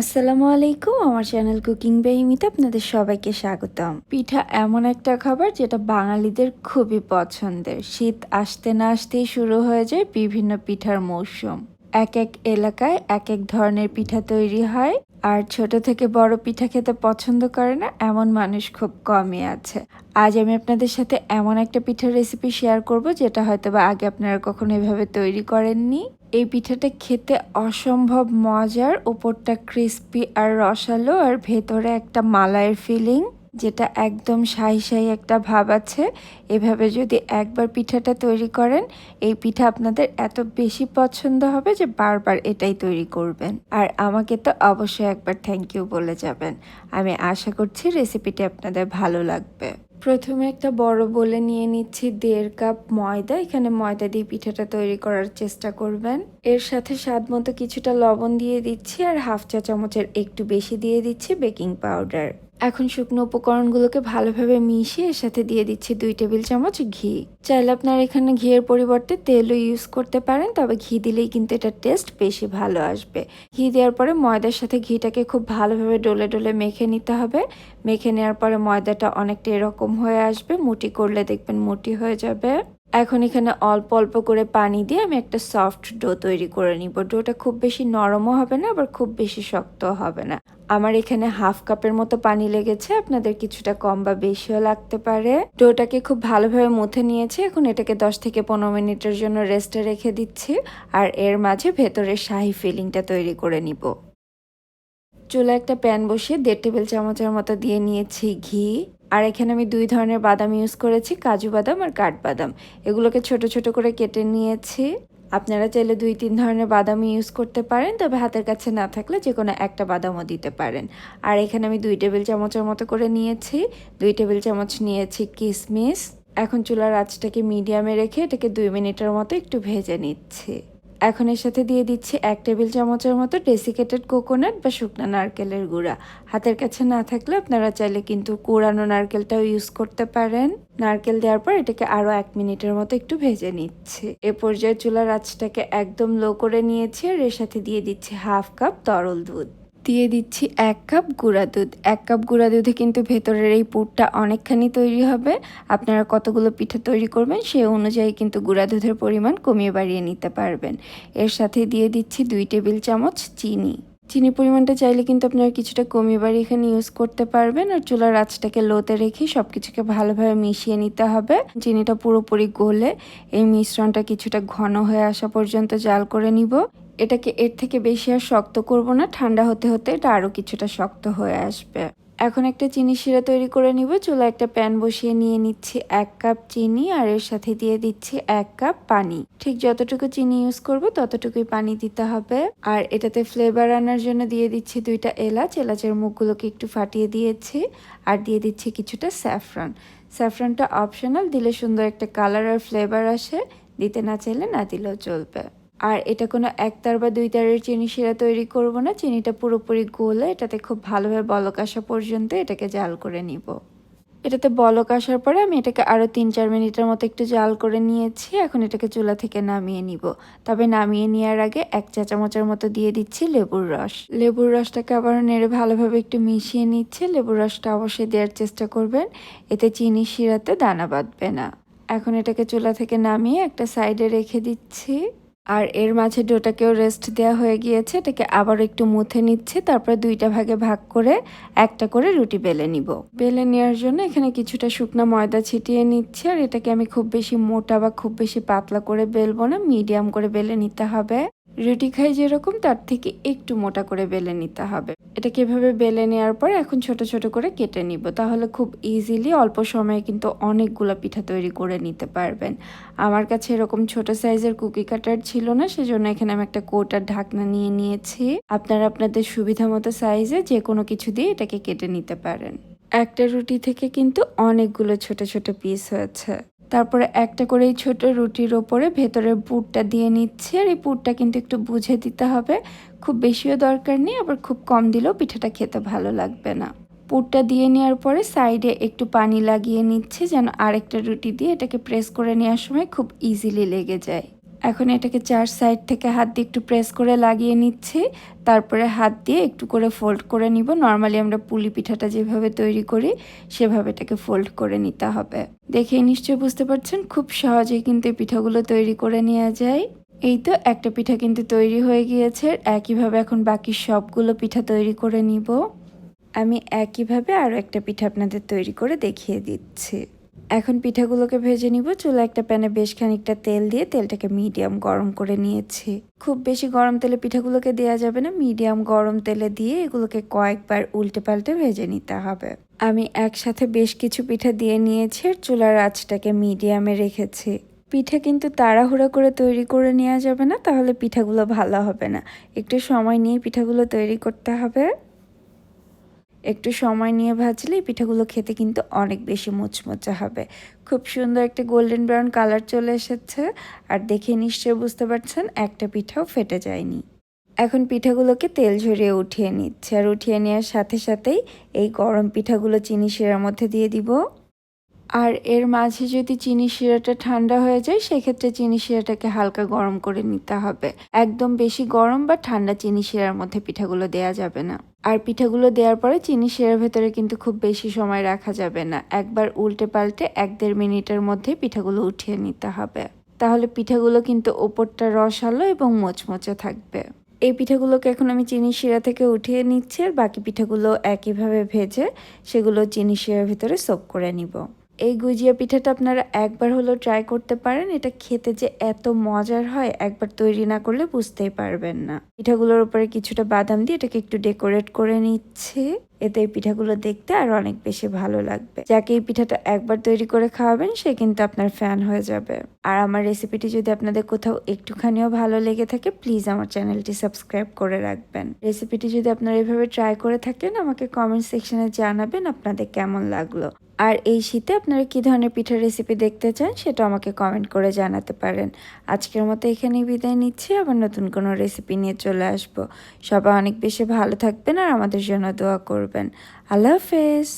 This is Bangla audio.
আসসালামু আলাইকুম, আমার চ্যানেল কুকিং বেইমিতে আপনাদের সবাইকে স্বাগতম। পিঠা এমন একটা খাবার যেটা বাঙালিদের খুবই পছন্দের। শীত আসতে না আসতেই শুরু হয়ে যায় বিভিন্ন পিঠার মৌসুম। এক এক এলাকায় এক এক ধরনের পিঠা তৈরি হয়। আর ছোট থেকে বড় পিঠা খেতে পছন্দ করে না, এমন মানুষ খুব কমই আছে। আজ আমি আপনাদের সাথে এমন একটা পিঠার রেসিপি শেয়ার করব, যেটা হয়তো বা আগে আপনারা কখনো এভাবে তৈরি করেননি। এই পিঠাটা খেতে অসম্ভব মজার, উপরটা ক্রিস্পি আর রসালো, আর ভেতরে একটা মালাইয়ের ফিলিং যেটা একদম সাই সাই একটা ভাব আছে। এভাবে যদি একবার পিঠাটা তৈরি করেন, এই পিঠা আপনাদের এত বেশি পছন্দ হবে যে বারবার এটাই তৈরি করবেন। আর আমাকে তো অবশ্যই একবার থ্যাংক ইউ বলে যাবেন। আমি আশা করছি রেসিপিটি আপনাদের ভালো লাগবে। প্রথমে একটা বড় বলে নিয়ে নিচ্ছি দেড় কাপ ময়দা। এখানে ময়দা দিয়ে পিঠাটা তৈরি করার চেষ্টা করবেন। এর সাথে স্বাদ মতো কিছুটা লবণ দিয়ে দিচ্ছি আর হাফ চা চামচের একটু বেশি দিয়ে দিচ্ছি বেকিং পাউডার। এখন শুকনো উপকরণগুলোকে ভালোভাবে মিশিয়ে এর সাথে দিয়ে দিচ্ছি দুই টেবিল চামচ ঘি। চাইলে আপনার এখানে ঘিয়ের পরিবর্তে তেলও ইউজ করতে পারেন, তবে ঘি দিলেই কিন্তু এটা টেস্ট বেশি ভালো আসবে। ঘি দেওয়ার পরে ময়দার সাথে ঘিটাকে খুব ভালোভাবে ডলে ডলে মেখে নিতে হবে। মেখে নেওয়ার পরে ময়দাটা অনেকটা এরকম হয়ে আসবে, মুটি করলে দেখবেন মুটি হয়ে যাবে। এখন এখানে অল্প অল্প করে পানি দিয়ে আমি একটা সফট ডো তৈরি করে নিব। ডোটা খুব বেশি নরমও হবে না, আবার খুব বেশি শক্তও হবে না। আমার এখানে হাফ কাপের মতো পানি লেগেছে, আপনাদের কিছুটা কম বা বেশিও লাগতে পারে। ডোটাকে খুব ভালোভাবে মুথে নিয়েছি, এখন এটাকে দশ থেকে পনেরো মিনিটের জন্য রেস্টে রেখে দিচ্ছি, আর এর মাঝে ভেতরের শাহি ফিলিংটা তৈরি করে নিব। চুলা একটা প্যান বসিয়ে দেড় টেবিল চামচের মতো দিয়ে নিয়েছি ঘি, আর এখানে আমি দুই ধরনের বাদাম ইউজ করেছি, কাজু বাদাম আর কাঠবাদাম এগুলোকে ছোট ছোট করে কেটে নিয়েছি। আপনারা চাইলে দুই, তিন ধরনের বাদাম ইউজ করতে পারেন, তবে হাতের কাছে না থাকলে যে কোনো একটা বাদামও দিতে পারেন। আর এখানে আমি দুই টেবিল চামচের মতো করে নিয়েছি। দুই টেবিল চামচ নিয়েছি কিশমিশ এখন চুলার আঁচটাকে মিডিয়ামে রেখে এটাকে দুই মিনিটের মতো একটু ভেজে নিচ্ছি। এখন এর সাথে দিয়ে দিচ্ছি এক টেবিল চামচের মতো ডেসিকেটেড কোকোনাট বা শুকনো নারকেলের গুঁড়া। হাতের কাছে না থাকলে আপনারা চাইলে কিন্তু কোরানো নারকেলটাও ইউজ করতে পারেন। নারকেল দেওয়ার পর এটাকে আরও এক মিনিটের মতো একটু ভেজে নিচ্ছে। এ পর্যায়ে চুলার আঁচটাকে একদম লো করে নিয়েছি আর এর সাথে দিয়ে দিচ্ছি হাফ কাপ তরল দুধ। দিয়ে দিচ্ছি এক কাপ গুঁড়া দুধ। এক কাপ গুঁড়া দুধে কিন্তু ভেতরের এই পুরটা অনেকখানি তৈরি হবে। আপনারা কতগুলো পিঠা তৈরি করবেন সে অনুযায়ী কিন্তু গুঁড়া দুধের পরিমাণ কমিয়ে বাড়িয়ে নিতে পারবেন। এর সাথে দিয়ে দিচ্ছি দুই টেবিল চামচ চিনি। চিনি পরিমাণটা চাইলে কিন্তু আপনারা কিছুটা কমিয়ে বাড়ি এখানে ইউজ করতে পারবেন আর চুলার আঁচটাকে লোতে রেখে সব কিছুকে ভালোভাবে মিশিয়ে নিতে হবে। চিনিটা পুরোপুরি গলে এই মিশ্রণটা কিছুটা ঘন হয়ে আসা পর্যন্ত জাল করে নিব। এটাকে এর থেকে বেশি আর শক্ত করব না, ঠান্ডা হতে হতে এটা আরও কিছুটা শক্ত হয়ে আসবে। এখন একটা চিনি শিরা তৈরি করে নিব। চুলা একটা প্যান বসিয়ে নিয়ে নিচ্ছি এক কাপ চিনি আর এর সাথে দিয়ে দিচ্ছি এক কাপ পানি। ঠিক যতটুকু চিনি ইউজ করব ততটুকুই পানি দিতে হবে। আর এটাতে ফ্লেভার আনার জন্য দিয়ে দিচ্ছি দুইটা এলাচ। এলাচের মুখগুলোকে একটু ফাটিয়ে দিয়েছি আর দিয়ে দিচ্ছি কিছুটা স্যাফরন স্যাফরনটা অপশনাল দিলে সুন্দর একটা কালার আর ফ্লেভার আসে। দিতে না চাইলে না দিলেও চলবে। আর এটা কোনো একতার বা দুই তারের চিনি শিরা তৈরি করব না। চিনিটা পুরোপুরি গলে, এটাতে খুব ভালোভাবে বলক আসা পর্যন্ত এটাকে জাল করে নিব। এটাতে বলক আসার পরে আমি এটাকে আরও তিন চার মিনিটের মতো একটু জাল করে নিয়েছি। এখন এটাকে চুলা থেকে নামিয়ে নিব। তবে নামিয়ে নেওয়ার আগে এক চা চামচের মতো দিয়ে দিচ্ছি লেবুর রস। লেবুর রসটাকে আবার নেড়ে ভালোভাবে একটু মিশিয়ে নিচ্ছে। লেবুর রসটা অবশ্যই দেওয়ার চেষ্টা করবেন। এতে চিনি শিরাতে দানা বাঁধবে না। এখন এটাকে চুলা থেকে নামিয়ে একটা সাইডে রেখে দিচ্ছি। আর এর মাঝে ডোটাকেও রেস্ট দেওয়া হয়ে গিয়েছে। এটাকে আবার একটু মুথে নিচ্ছে, তারপর দুইটা ভাগে ভাগ করে একটা করে রুটি বেলে নিব। বেলে নেওয়ার জন্য এখানে কিছুটা শুকনো ময়দা ছিটিয়ে নিচ্ছে, আর এটাকে আমি খুব বেশি মোটা বা খুব বেশি পাতলা করে বেলবো না মিডিয়াম করে বেলে নিতে হবে। রুটি খাই যেরকম, তার থেকে একটু মোটা করে বেলে নিতে হবে। এটাকে এভাবে বেলে নেওয়ার পর এখন ছোট ছোট করে কেটে নিব। তাহলে খুব ইজিলি অল্প সময়ে কিন্তু অনেকগুলো পিঠা তৈরি করে নিতে পারবেন। আমার কাছে এরকম ছোট সাইজের কুকি কাটার ছিল না, সেজন্য এখানে আমি একটা কোটার ঢাকনা নিয়ে নিয়েছি। আপনারা আপনাদের সুবিধা মতো সাইজে যে কোনো কিছু দিয়ে এটাকে কেটে নিতে পারেন। একটা রুটি থেকে কিন্তু অনেকগুলো ছোট ছোট পিস হয়েছে। তারপরে একটা করে এই ছোট রুটির ওপরে ভেতরে পুরটা দিয়ে নিচ্ছে আর এই পুরটা কিন্তু একটু বুঝে দিতে হবে। খুব বেশিও দরকার নেই, আবার খুব কম দিলেও পিঠাটা খেতে ভালো লাগবে না। পুরটা দিয়ে নেওয়ার পরে সাইডে একটু পানি লাগিয়ে নিচ্ছে যেন আরেকটা রুটি দিয়ে এটাকে প্রেস করে নেওয়ার সময় খুব ইজিলি লেগে যায়। এখন এটাকে চার সাইড থেকে হাত দিয়ে একটু প্রেস করে লাগিয়ে নিচ্ছি। তারপরে হাত দিয়ে একটু করে ফোল্ড করে নিব। নর্মালি আমরা পুলি পিঠাটা যেভাবে তৈরি করি, সেভাবে এটাকে ফোল্ড করে নিতে হবে। দেখে নিশ্চয়ই বুঝতে পারছেন, খুব সহজেই কিন্তু এই পিঠাগুলো তৈরি করে নেওয়া যায়। এই তো একটা পিঠা কিন্তু তৈরি হয়ে গিয়েছে। একইভাবে এখন বাকি সবগুলো পিঠা তৈরি করে নিব। আমি একইভাবে আরও একটা পিঠা আপনাদের তৈরি করে দেখিয়ে দিচ্ছি। এখন পিঠাগুলোকে ভেজে নিব। চুলা একটা প্যানে বেশ খানিকটা তেল দিয়ে তেলটাকে মিডিয়াম গরম করে নিয়েছি। খুব বেশি গরম তেলে পিঠাগুলোকে দেওয়া যাবে না। মিডিয়াম গরম তেলে দিয়ে এগুলোকে কয়েকবার উল্টে পাল্টে ভেজে নিতে হবে। আমি একসাথে বেশ কিছু পিঠা দিয়ে নিয়েছি আর চুলার আঁচটাকে মিডিয়ামে রেখেছি। পিঠা কিন্তু তাড়াহুড়া করে তৈরি করে নেওয়া যাবে না, তাহলে পিঠাগুলো ভালো হবে না। একটু সময় নিয়ে পিঠাগুলো তৈরি করতে হবে। একটু সময় নিয়ে ভাজলে পিঠাগুলো খেতে কিন্তু অনেক বেশি মুচমুচে হবে। খুব সুন্দর একটা গোল্ডেন ব্রাউন কালার চলে এসেছে। আর দেখে নিশ্চয়ই বুঝতে পারছেন, একটা পিঠাও ফেটে যায়নি। এখন পিঠাগুলোকে তেল ঝরিয়ে উঠিয়ে নিচ্ছে। আর উঠিয়ে নেওয়ার সাথে সাথেই এই গরম পিঠাগুলো চিনি শিরার মধ্যে দিয়ে দিব। আর এর মাঝে যদি চিনি শিরাটা ঠান্ডা হয়ে যায়, সেক্ষেত্রে চিনি শিরাটাকে হালকা গরম করে নিতে হবে। একদম বেশি গরম বা ঠান্ডা চিনি শিরার মধ্যে পিঠাগুলো দেয়া যাবে না। আর পিঠাগুলো দেওয়ার পরে চিনি শিরার ভেতরে কিন্তু খুব বেশি সময় রাখা যাবে না। একবার উল্টে পাল্টে এক দেড় মিনিটের মধ্যে পিঠাগুলো উঠিয়ে নিতে হবে। তাহলে পিঠাগুলো কিন্তু ওপরটা রসালো এবং মোচমোচে থাকবে। এই পিঠাগুলোকে এখন আমি চিনি শিরা থেকে উঠিয়ে নিচ্ছি আর বাকি পিঠাগুলো একইভাবে ভেজে সেগুলো চিনি শিরার ভিতরে সোপ করে নিব। এই গুজিয়া পিঠাটা আপনারা একবার হলো ট্রাই করতে পারেন। এটা খেতে যে এত মজার হয়, একবার তৈরি না করলে বুঝতেই পারবেন না। পিঠাগুলোর উপরে কিছুটা বাদাম দিয়ে এটাকে একটু ডেকোরেট করে নিচ্ছে। এতে এই পিঠাগুলো দেখতে আর অনেক বেশি ভালো লাগবে। যাকে এই পিঠাটা একবার তৈরি করে খাওয়াবেন, সে কিন্তু আপনার ফ্যান হয়ে যাবে। আর আমার রেসিপিটি যদি আপনাদের কোথাও একটুখানিও ভালো লেগে থাকে প্লিজ আমার চ্যানেলটি সাবস্ক্রাইব করে রাখবেন। রেসিপিটি যদি আপনারা এভাবে ট্রাই করে থাকেন, আমাকে কমেন্ট সেকশনে জানাবেন আপনাদের কেমন লাগল। আর এই শীতে আপনারা কী ধরনের পিঠার রেসিপি দেখতে চান সেটা আমাকে কমেন্ট করে জানাতে পারেন। আজকের মতো এখানেই বিদায় নিচ্ছি, আবার নতুন কোনো রেসিপি নিয়ে চলে আসব। সবাই অনেক বেশি ভালো থাকবেন আর আমাদের জন্য দোয়া করবেন। আল্লাহ হাফেজ।